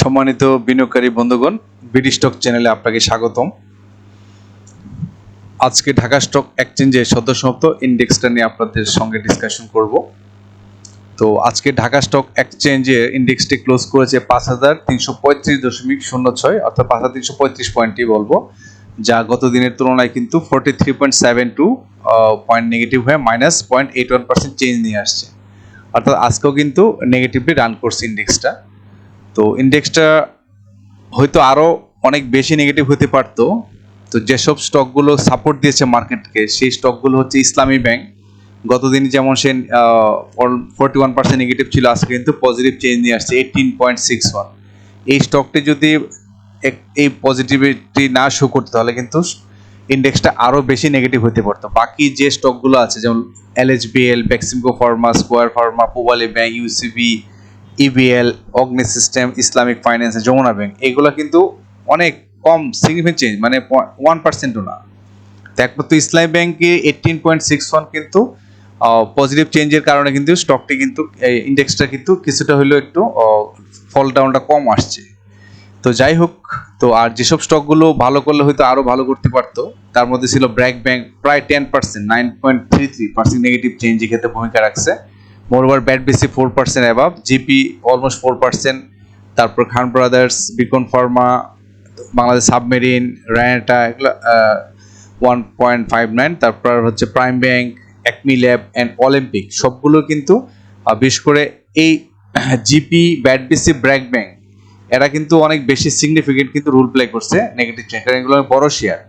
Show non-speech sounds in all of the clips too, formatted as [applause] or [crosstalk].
সম্মানিত বিনিয়োগকারী বন্ধুগণ বিডি স্টক চ্যানেলে আপনাকে স্বাগতম। আজকে ঢাকা স্টক এক্সচেঞ্জের সদ্যসমাপ্ত ইন্ডেক্সটা নিয়ে আপনাদের সঙ্গে ডিসকাশন করব। তো আজকে ঢাকা স্টক এক্সচেঞ্জে ইন্ডেক্সটি ক্লোজ করেছে পাঁচ হাজার তিনশো পঁয়ত্রিশ দশমিক শূন্য ছয়, অর্থাৎ পাঁচ হাজার তিনশো পঁয়ত্রিশ পয়েন্টই বলব, যা গত দিনের তুলনায় কিন্তু forty three point seven two point negative হয়ে minus point eight one percent change নিয়ে আসছে। অর্থাৎ আজকেও কিন্তু নেগেটিভলি রান করছে ইন্ডেক্সটা তো ইন্ডেক্সটা হয়তো আরও অনেক বেশি নেগেটিভ হতে পারতো। তো যেসব স্টকগুলো সাপোর্ট দিয়েছে মার্কেটকে সেই স্টকগুলো হচ্ছে ইসলামী ব্যাংক। গতদিন যেমন সে ফোরটি ওয়ান পার্সেন্ট নেগেটিভ ছিল, আজকে কিন্তু পজিটিভ চেঞ্জ নিয়ে আসছে এইটিন পয়েন্ট সিক্স ওয়ান এই স্টকটি যদি এই পজিটিভিটি না শো করতে, তাহলে কিন্তু ইন্ডেক্সটা আরও বেশি নেগেটিভ হতে পারতো। বাকি যে স্টকগুলো আছে, যেমন LHBL Beximco Pharma Square Pharma Pubali Bank UCB EBL Agni System Islamic Finance Jamuna Bank এগুলো কিন্তু অনেক কম সিগনিফিকেন্ট চেঞ্জ মানে ওয়ান পার্সেন্টও না। তো একমাত্র ইসলামী ব্যাংকে এইটিন পয়েন্ট সিক্স ওয়ান কিন্তু পজিটিভ চেঞ্জের কারণে কিন্তু স্টকটি কিন্তু ইন্ডেক্সটা কিন্তু কিছুটা হলেও একটু ফল ডাউনটা কম আসছে। তো যাই হোক, তো আর যেসব স্টকগুলো ভালো করলে হয়তো আরও ভালো করতে পারতো, তার মধ্যে ছিল ব্র্যাক ব্যাংক প্রায় ten percent nine point three three percent negative change ক্ষেত্রে ভূমিকা রাখছে। মোরওভার ব্যাট বেসি ফোর পার্সেন্ট অ্যাভাব জিপি অলমোস্ট ফোর পার্সেন্ট তারপর Khan Brothers Beacon Pharma Bangladesh Submarine রায়নাটা এগুলো ওয়ান পয়েন্ট ফাইভ নাইন তারপর হচ্ছে Prime Bank ACME Lab and Olympic সবগুলো কিন্তু বিশেষ করে এই জিপি ব্যাট বেসি ব্র্যাক ব্যাংক এরা কিন্তু অনেক বেশি সিগনিফিকেন্ট কিন্তু রোল প্লে করছে নেগেটিভ অনেক বড় শেয়ার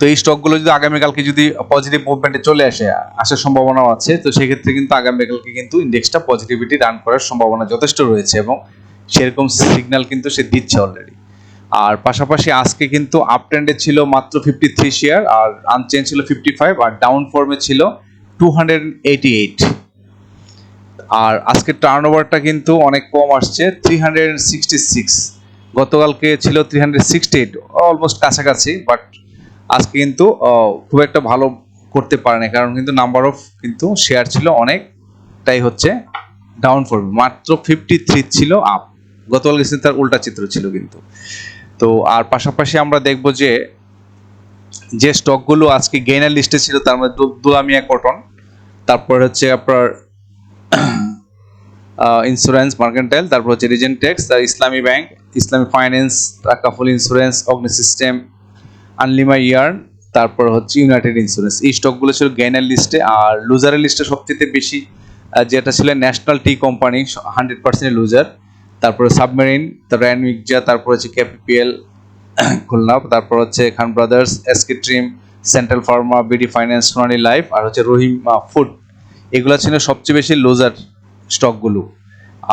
তো এই স্টকগুলো যদি আগামীকালকে যদি পজিটিভ মুভমেন্টে চলে আসে, আসার সম্ভাবনাও আছে, তো সেক্ষেত্রে কিন্তু আগামীকালকে কিন্তু ইন্ডেক্সটা পজিটিভিটি রান করার সম্ভাবনা যথেষ্ট রয়েছে এবং সেরকম সিগন্যাল কিন্তু সে দিচ্ছে অলরেডি আর পাশাপাশি আজকে কিন্তু আপ ট্রেন্ডে ছিল মাত্র ফিফটি থ্রি শেয়ার আর আনচেঞ্জ ছিল ফিফটি ফাইভ আর ডাউন ফর্মে ছিল টু হান্ড্রেড এইটি এইট আর আজকের টার্ন ওভারটা কিন্তু অনেক কম আসছে থ্রি হান্ড্রেড সিক্সটি সিক্স গতকালকে ছিল three hundred sixty eight almost কাছাকাছি বাট আজকে কিন্তু খুব একটা ভালো করতে পারেনি, কারণ কিন্তু নাম্বার অফ কিন্তু শেয়ার ছিল অনেকটাই হচ্ছে ডাউন ফর্মে মাত্র ফিফটি থ্রি ছিল আপ গতকাল কিন্তু তার উল্টা চিত্র ছিল কিন্তু। তো আর পাশাপাশি আমরা দেখব যে যে স্টকগুলো আজকে গেইনার লিস্টে ছিল, তার মধ্যে দুলামিয়া কটন তারপর হচ্ছে আপনার [clears throat] ইন্স্যুরেন্স মার্কেন্টাইল তারপর হচ্ছে রিজেন্ট ট্যাক্স তার Islami Bank Islami Finance Takaful Insurance Agni System Anlima Yarn, তারপর হচ্ছে ইউনাইটেড ইন্স্যুরেন্স এই স্টকগুলো ছিল গেইনার লিস্টে আর লুজারের লিস্টে সবচেয়ে বেশি যেটা ছিল National Tea Company hundred percent loser তারপরে সাবমেরিন তারপর অ্যানমিকজা তারপর হচ্ছে ক্যাপিপিএল [coughs] খুলনা। তারপর হচ্ছে Khan Brothers SK Trim Central Pharma BD Finance Sonali Life আর হচ্ছে রহিম ফুড এগুলো ছিল সবচেয়ে বেশি লুজার স্টকগুলো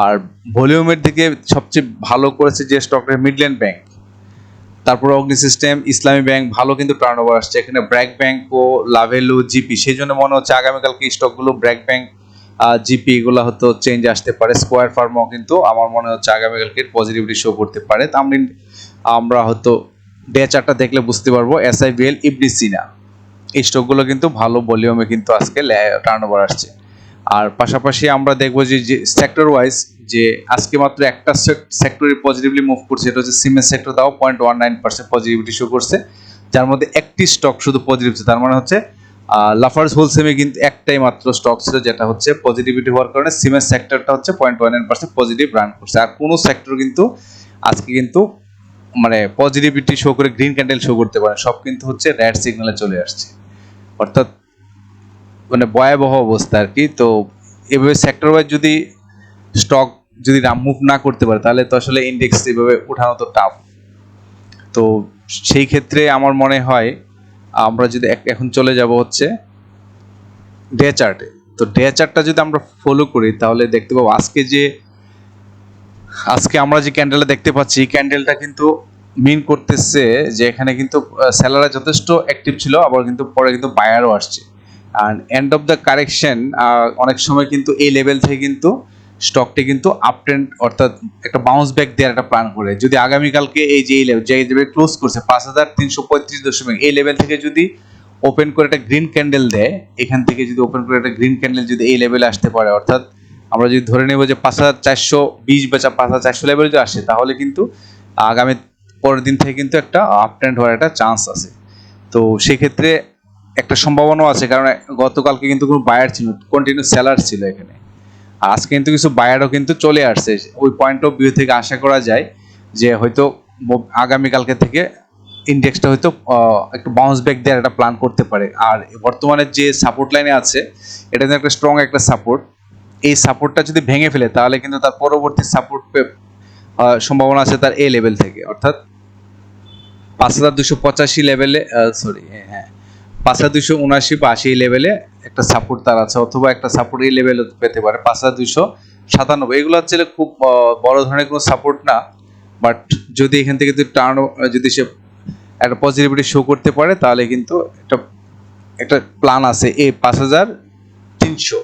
আর ভলিউমের দিকে সবচেয়ে ভালো করেছে যে স্টকটা মিডল্যান্ড ব্যাংক তারপর অগ্নি সিস্টেম, ইসলামী ব্যাংক, ভালো কিন্তু টার্ন ওভার আসছে। এখানে ব্র্যাক ব্যাংক ও লাভেলু, জিপি, সেই জন্য মনে হচ্ছে আগামীকালকে স্টকগুলো ব্র্যাক ব্যাংক জিপি এগুলো হয়তো চেঞ্জ আসতে পারে। স্কোয়ার ফার্মও কিন্তু আমার মনে হচ্ছে আগামীকালকে পজিটিভিটি শো করতে পারে। তা আমি আমরা হয়তো ডে চারটা দেখলে বুঝতে পারব। এসআইবিএল ইবনি সিনা এই স্টকগুলো কিন্তু ভালো ভলিউমে কিন্তু আজকে টার্ন ওভার আসছে। আর পাশাপাশি আমরা দেখব যে সেক্টর ওয়াইজ যে আজকে মাত্র একটা সেক্টরে পজিটিভলি মুভ করছে এটা হচ্ছে সিমেন্ট সেক্টর দাও point one nine percent positivity show করছে। যার মধ্যে একটি স্টক শুধু পজিটিভ ছিল, তার মানে হচ্ছে লাফার্স হোলসেমে কিন্তু একটাই মাত্র স্টক ছিল, যেটা হচ্ছে পজিটিভিটি হওয়ার কারণে সিমেন্ট সেক্টরটা হচ্ছে point one nine percent positive run করছে। আর কোনো সেক্টর কিন্তু আজকে কিন্তু মানে পজিটিভিটি শো করে গ্রিন ক্যান্ডেল শো করতে পারে সব কিন্তু হচ্ছে রেড সিগনালে চলে আসছে। অর্থাৎ মানে ভয়াবহ অবস্থা আর কি। তো এভাবে সেক্টর ওয়াইজ যদি স্টক যদি মুভ না করতে পারে, তাহলে তো আসলে ইন্ডেক্স এভাবে ওঠানো তো টাফ তো সেই ক্ষেত্রে আমার মনে হয়, আমরা যদি এখন চলে যাব হচ্ছে ডে চার্টে তো ডে চার্টটা যদি আমরা ফলো করি, তাহলে দেখতে পাবো আজকে যে, আজকে আমরা যে ক্যান্ডেলটা দেখতে পাচ্ছি ক্যান্ডেলটা কিন্তু মিন করতেছে যে এখানে কিন্তু সেলাররা যথেষ্ট অ্যাক্টিভ ছিল, আবার কিন্তু পরে কিন্তু বায়ারও আসছে। এন্ড অফ দ্য কারেকশন অনেক সময় কিন্তু এই লেভেল থেকে কিন্তু স্টকটি কিন্তু আপ ট্রেন্ড অর্থাৎ একটা বাউন্স ব্যাক দেওয়ার একটা প্ল্যান করে। যদি আগামীকালকে এই যে এই লেভেল যে লেভেল ক্লোজ করছে, পাঁচ হাজার তিনশো পঁয়ত্রিশ দশমিক, এই লেভেল থেকে যদি ওপেন করে একটা গ্রিন ক্যান্ডেল দেয়, এখান থেকে যদি ওপেন করে একটা গ্রিন ক্যান্ডেল যদি এই লেভেলে আসতে পারে, অর্থাৎ আমরা যদি ধরে নেব যে পাঁচ হাজার চারশো বিশ বা পাঁচ হাজার চারশো লেভেল যদি আসে, তাহলে কিন্তু আগামী পরের দিন থেকে কিন্তু একটা আপ ট্রেন্ড হওয়ার একটা চান্স আছে। তো সেক্ষেত্রে একটা সম্ভাবনাও আছে, কারণ গতকালকে কিন্তু কোনো বায়ার ছিল কন্টিনিউ সেলার ছিল এখানে। আজকে কিন্তু কিছু বায়ারও কিন্তু চলে আসছে, ওই পয়েন্ট অফ ভিউ থেকে আশা করা যায় যে হয়তো আগামীকালকে থেকে ইন্ডেক্সটা হয়তো একটু বাউন্স ব্যাক দেওয়ার একটা প্ল্যান করতে পারে। আর বর্তমানে যে সাপোর্ট লাইনে আছে, এটা একটা স্ট্রং একটা সাপোর্ট এই সাপোর্টটা যদি ভেঙে ফেলে, তাহলে কিন্তু তার পরবর্তী সাপোর্ট সম্ভাবনা আছে তার এ লেভেল থেকে। অর্থাৎ পাঁচ হাজার দুশো পঁচাশি লেভেলে সরি হ্যাঁ। পাঁচ হাজার দুশো উনআশি বা আশি লেভেলে একটা সাপোর্ট তার আছে, অথবা একটা সাপোর্ট এই লেভেলে পেতে পারে পাঁচ হাজার দুশো সাতানব্বই। এগুলো হচ্ছে খুব বড় ধরনের কোনো সাপোর্ট না বাট যদি এখান থেকে যদি টার্ন যদি সে একটা পজিটিভিটি শো করতে পারে, তাহলে কিন্তু একটা একটা প্ল্যান আছে। এ পাঁচ হাজার তিনশো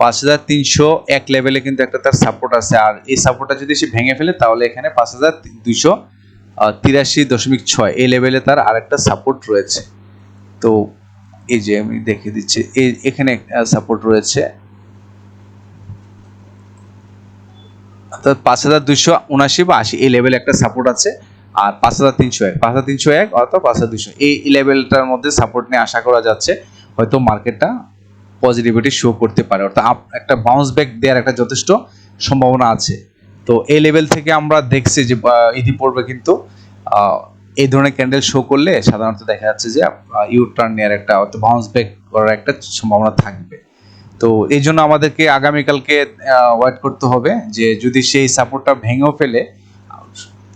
পাঁচ হাজার তিনশো এক লেভেলে কিন্তু একটা তার সাপোর্ট আছে। আর এই সাপোর্টটা যদি সে ভেঙে ফেলে, তাহলে এখানে পাঁচ হাজার দুইশো তিরাশি দশমিক ছয়, এই লেভেলে তার আরেকটা সাপোর্ট রয়েছে। তো এই যে আমি দেখিয়ে দিচ্ছি এই এখানে সাপোর্ট রয়েছে। অর্থাৎ পাঁচ হাজার দুইশো উনাশি বা আশি, এই লেভেলে একটা সাপোর্ট আছে। আর পাঁচ হাজার তিনশো এক, পাঁচ হাজার তিনশো এক অর্থাৎ পাঁচ হাজার দুইশো। এই লেভেলটার মধ্যে সাপোর্ট নিয়ে আশা করা যাচ্ছে, হয়তো মার্কেটটা পজিটিভিটি শো করতে পারে। অর্থাৎ একটা বাউন্স ব্যাক দেওয়ার একটা যথেষ্ট সম্ভাবনা আছে। তো এই লেভেল থেকে আমরা দেখছি যে ইতিপূর্বে কিন্তু এই ধরনের ক্যান্ডেল শো করলে সাধারণত দেখা যাচ্ছে যে ইউ টার্ন নেওয়ার একটা অর্থাৎ বাউন্স ব্যাক করার একটা সম্ভাবনা থাকবে। তো এই জন্য আমাদেরকে আগামীকালকে ওয়েট করতে হবে যে যদি সেই সাপোর্টটা ভেঙেও ফেলে,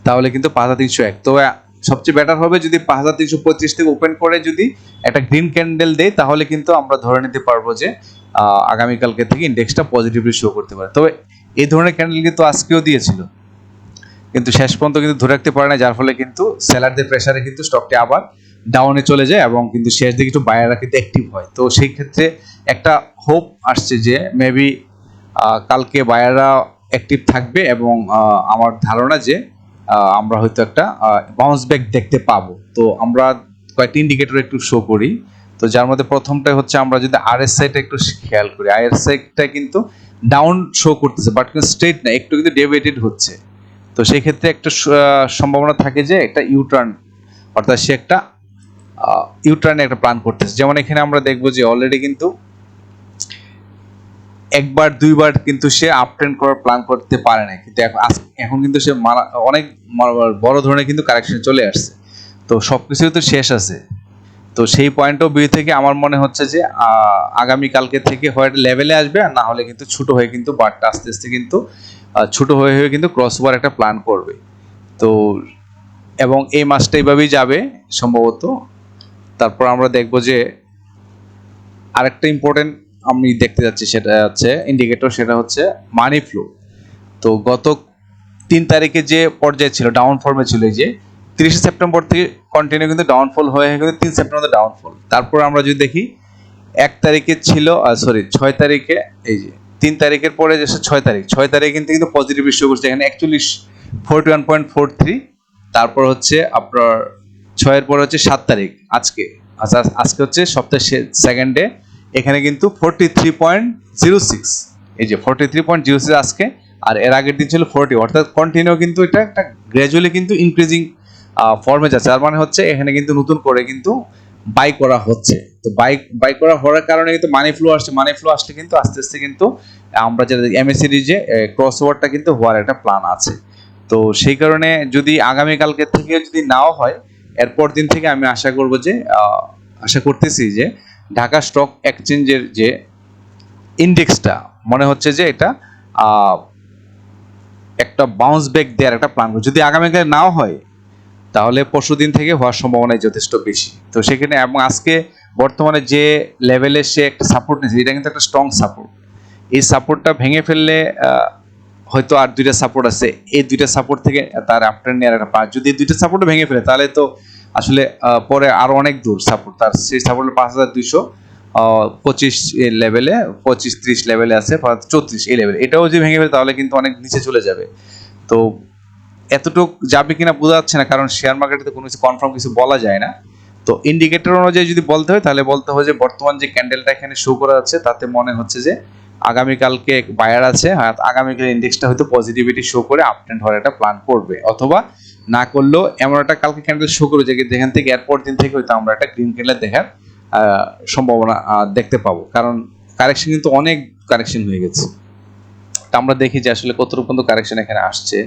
তাহলে কিন্তু পাঁচ হাজার তিনশো এক। তো সবচেয়ে বেটার হবে যদি পাঁচ হাজার তিনশো পঁয়ত্রিশ থেকে ওপেন করে যদি একটা গ্রিন ক্যান্ডেল দেয়, তাহলে কিন্তু আমরা ধরে নিতে পারব যে আগামীকালকে থেকে ইন্ডেক্সটা পজিটিভলি শো করতে পারে। তবে এই ধরনের ক্যান্ডেল কিন্তু আজকেও দিয়েছিল। কিন্তু শেষ পর্যন্ত কিন্তু ধরে রাখতে পারে না, যার ফলে কিন্তু সেলারদের প্রেসারে কিন্তু স্টকটি আবার ডাউনে চলে যায় এবং কিন্তু শেষ দিকে একটু বায়াররা কিন্তু অ্যাক্টিভ হয়। তো সেই ক্ষেত্রে একটা হোপ আসছে যে মেবি কালকে বায়াররা অ্যাক্টিভ থাকবে এবং আমার ধারণা যে আমরা হয়তো একটা বাউন্স ব্যাক দেখতে পাবো। তো আমরা কয়েকটি ইন্ডিকেটর একটু শো করি। তো যার মধ্যে প্রথমটা হচ্ছে আমরা যদি আর এস সাইটা একটু খেয়াল করি আর এস কিন্তু ডাউন শো করতেছে বাট কিন্তু স্ট্রেট না, একটু কিন্তু ডেভিয়েটেড হচ্ছে। তো সেই ক্ষেত্রে একটা সম্ভাবনা থাকে যে একটা ইউটার্ন অর্থাৎ সে একটা ইউটার্নে একটা প্ল্যান করতেছে। যেমন এখানে আমরা দেখব যে অলরেডি কিন্তু একবার দুইবার কিন্তু সে আপ ট্রেন্ড করার প্ল্যান করতে পারে না কিন্তু এখন এখন কিন্তু সে অনেক বড় ধরনের কিন্তু কারেকশন চলে আসছে। তো সব কিছুই তো শেষ আছে। তো সেই পয়েন্ট অফ ভিউ থেকে আমার মনে হচ্ছে যে আহ, আগামী কালকে থেকে হয় লেভেলে আসবে আর না হলে কিন্তু ছোট হয়ে কিন্তু বারটা আস্তে আস্তে কিন্তু ছোট হয়ে হয়ে কিন্তু ক্রস ওভার একটা প্ল্যান করবে। তো, এবং এই মাসটা এইভাবেই যাবে সম্ভবত। তারপর আমরা দেখব যে আরেকটা ইম্পর্টেন্ট আমি দেখতে যাচ্ছি সেটা হচ্ছে ইন্ডিকেটর সেটা হচ্ছে মানি ফ্লো তো গত তিন তারিখে যে পর্যায়ে ছিল ডাউন ফর্মে ছিল যে, তিরিশে সেপ্টেম্বর থেকে কন্টিনিউ কিন্তু ডাউনফল হয়ে হয়ে কিন্তু তিন সেপ্টেম্বর ডাউনফল তারপর আমরা যদি দেখি, এক তারিখে ছিল সরি ছয় তারিখে এই যে তিন তারিখের পরে যে ছয় তারিখ ছয় তারিখ কিন্তু কিন্তু পজিটিভ ইস্যু করছে। এখানে একচল্লিশ forty one point four three তারপর হচ্ছে আপনার ছয়ের পরে হচ্ছে সাত তারিখ, আজকে। আচ্ছা আজকে হচ্ছে সপ্তাহের সেকেন্ডে এখানে কিন্তু forty three point zero six এই যে forty three point zero six আজকে, আর এর আগের দিন ছিল ফোরটি অর্থাৎ কন্টিনিউ কিন্তু এটা একটা গ্র্যাজুয়ালি কিন্তু ইনক্রিজিং ফর্মে যাচ্ছে। তার মানে হচ্ছে এখানে কিন্তু নতুন করে কিন্তু বাই করা হচ্ছে। তো বাইক বাই করা হওয়ার কারণে কিন্তু মানি ফ্লো আসছে। মানি ফ্লো আসলে কিন্তু আস্তে আস্তে কিন্তু আমরা যেটা এমএসসিডি যে ক্রস ওভারটা কিন্তু হওয়ার একটা প্ল্যান আছে। তো সেই কারণে যদি আগামীকালকে থেকে যদি নাও হয়, এরপর দিন থেকে আমি আশা করব যে আশা করতেছি যে ঢাকা স্টক এক্সচেঞ্জের যে ইন্ডেক্সটা মনে হচ্ছে যে এটা একটা বাউন্স ব্যাক দেওয়ার একটা প্ল্যান যদি আগামীকাল নাও হয় তাহলে পরশু দিন থেকে হওয়ার সম্ভাবনাই যথেষ্ট বেশি। তো সেখানে এবং আজকে বর্তমানে যে লেভেলে সে একটা সাপোর্ট নিয়েছে, এটা কিন্তু একটা স্ট্রং সাপোর্ট এই সাপোর্টটা ভেঙে ফেললে হয়তো আর দুইটা সাপোর্ট আছে। এই দুইটা সাপোর্ট থেকে তার আফটার নেওয়ার একটা পাঁচ যদি এই দুইটা সাপোর্ট ভেঙে ফেলে, তাহলে তো আসলে পরে আরও অনেক দূর সাপোর্ট তার সেই সাপোর্ট পাঁচ হাজার দুইশো পঁচিশ লেভেলে পঁচিশ ত্রিশ লেভেলে আছে চৌত্রিশ এই লেভেলে এটাও যদি ভেঙে ফেলে, তাহলে কিন্তু অনেক নিচে চলে যাবে। তো এতটুক যাবে কিনা বোঝা যাচ্ছে না, কারণ শেয়ার মার্কেটে তো কোনো কিছু কনফার্ম কিছু বলা যায় না। তো ইন্ডিকেটর অনুযায়ী যদি বলতে হয়, তাহলে বলতে হয় যে বর্তমান যে ক্যান্ডেলটা এখানে শো করা যাচ্ছে তাতে মনে হচ্ছে যে আগামীকালকে বায়ার আছে হ্যাঁ আগামীকাল ইন্ডেক্সটা হয়তো পজিটিভিটি শো করে আপ ট্রেন্ড হওয়ার একটা প্ল্যান করবে। অথবা না করলেও এমন একটা কালকে ক্যান্ডেল শো করবে যেখান থেকে এরপর দিন থেকে হয়তো আমরা একটা গ্রিন ক্যান্ডেল দেখার সম্ভাবনা দেখতে পাবো। কারণ কারেকশন কিন্তু অনেক কারেকশন হয়ে গেছে। তা আমরা দেখি যে আসলে কতটুকু পর্যন্ত কারেকশন এখানে আসছে।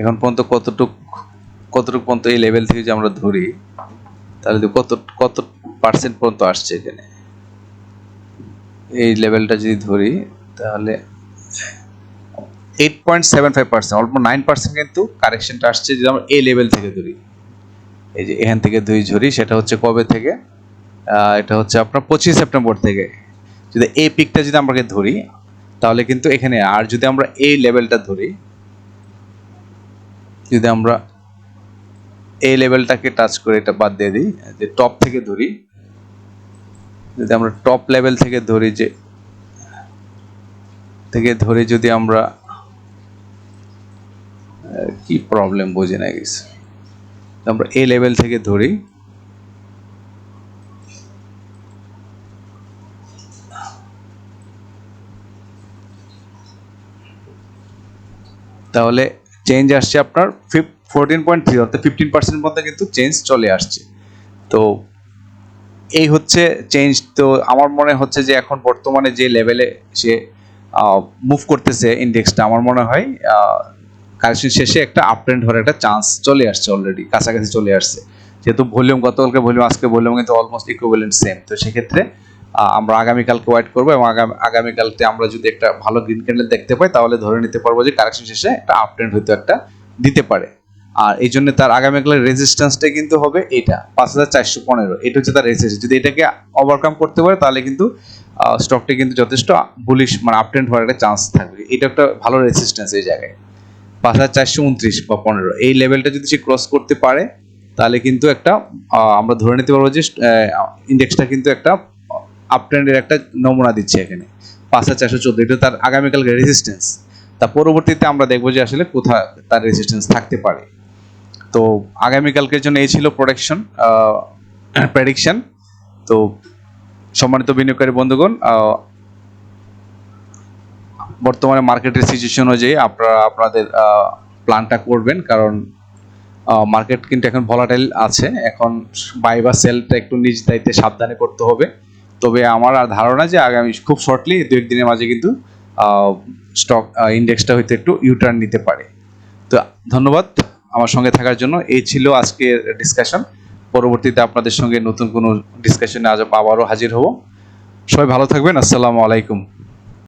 এখন পর্যন্ত কতটুক, কতটুকু পর্যন্ত এই লেভেল থেকে যে আমরা ধরি, তাহলে কত কত পার্সেন্ট পর্যন্ত আসছে এখানে? এই লেভেলটা যদি ধরি, তাহলে eight point seven five percent অল্প নাইন পার্সেন্ট কিন্তু কারেকশনটা আসছে যদি আমরা এই লেভেল থেকে ধরি। এই যে এখান থেকে দুই ঝরি, সেটা হচ্ছে কবে থেকে? এটা হচ্ছে আপনার পঁচিশ সেপ্টেম্বর থেকে। যদি এই পিকটা যদি আমরা ধরি, তাহলে কিন্তু এখানে, আর যদি আমরা এই লেভেলটা ধরি যদি আমরা এই লেভেলটাকে টাচ করে এটা বাদ দিয়ে দিই, যে টপ থেকে ধরি, যদি আমরা টপ লেভেল থেকে ধরি যে, থেকে ধরে যদি আমরা কি প্রবলেম বুঝে না গেছে আমরা এ লেভেল থেকে ধরি, তাহলে চেঞ্জ আসছে আপনার ফোরটিন পয়েন্ট থ্রি অর্থাৎ ফিফটিন পার্সেন্ট মধ্যে কিন্তু চেঞ্জ চলে আসছে। তো এই হচ্ছে চেঞ্জ তো আমার মনে হচ্ছে যে এখন বর্তমানে যে লেভেলে সে মুভ করতেছে ইন্ডেক্সটা আমার মনে হয় কারেকশন শেষে একটা আপ ট্রেন্ড হওয়ার একটা চান্স চলে আসছে অলরেডি কাছাকাছি চলে আসছে। যেহেতু ভলিউম গতকালকে ভলিউম আজকে ভলিউম কিন্তু অলমোস্ট ইকুইভ্যালেন্ট সেম তো সেক্ষেত্রে আমরা আগামীকালকে ওয়েট করব এবং আগামী, আগামীকালকে আমরা যদি একটা ভালো গ্রিন ক্যান্ডেল দেখতে পাই, তাহলে ধরে নিতে পারব যে কারেকশন শেষে একটা আপ ট্রেন্ড হয়তো একটা দিতে পারে। আর এই জন্য তার আগামীকালের রেজিস্ট্যান্সটা কিন্তু হবে এটা পাঁচ হাজার চারশো পনেরো। এটা হচ্ছে তার রেজিস্ট্যান্স যদি এটাকে ওভারকাম করতে পারে, তাহলে কিন্তু স্টকটা কিন্তু যথেষ্ট বুলিশ মানে আপ ট্রেন্ড হওয়ার একটা চান্স থাকবে। এটা একটা ভালো রেজিস্ট্যান্স এই জায়গায়। পাঁচ হাজার চারশো উনত্রিশ বা পনেরো। এই লেভেলটা যদি সে ক্রস করতে পারে, তাহলে কিন্তু একটা আমরা ধরে নিতে পারব যে ইন্ডেক্সটা কিন্তু একটা আপ ট্রেন্ডের একটা নমুনা দিচ্ছে এখানে। পাঁচ হাজার চারশো চোদ্দ, এটা তার আগামীকাল রেজিস্ট্যান্স তা পরবর্তীতে আমরা দেখব যে আসলে কোথায় তার রেজিস্ট্যান্স থাকতে পারে। তো আগামীকালকের জন্য এই ছিল প্রোডাকশন প্রেডিকশন তো সম্মানিত বিনিয়োগকারী বন্ধুগণ বর্তমানে মার্কেটের সিচুয়েশন অনুযায়ী আপনারা, আপনাদের প্ল্যানটা করবেন। কারণ মার্কেট কিন্তু এখন ভলাটাইল আছে। এখন বাই বা সেলটা একটু নিজ দায়িত্বে সাবধানে করতে হবে। তবে আমার আর ধারণা যে আগামী খুব শর্টলি দু একদিনের মাঝে কিন্তু স্টক ইন্ডেক্সটা হয়তো একটু ইউটার্ন নিতে পারে। তো ধন্যবাদ আমার সঙ্গে থাকার জন্য। এই ছিল আজকের ডিসকাশন পরবর্তীতে আপনাদের সঙ্গে নতুন কোনো ডিসকাশনে আজ আবারও হাজির হব। সবাই ভালো থাকবেন। আসসালামু আলাইকুম।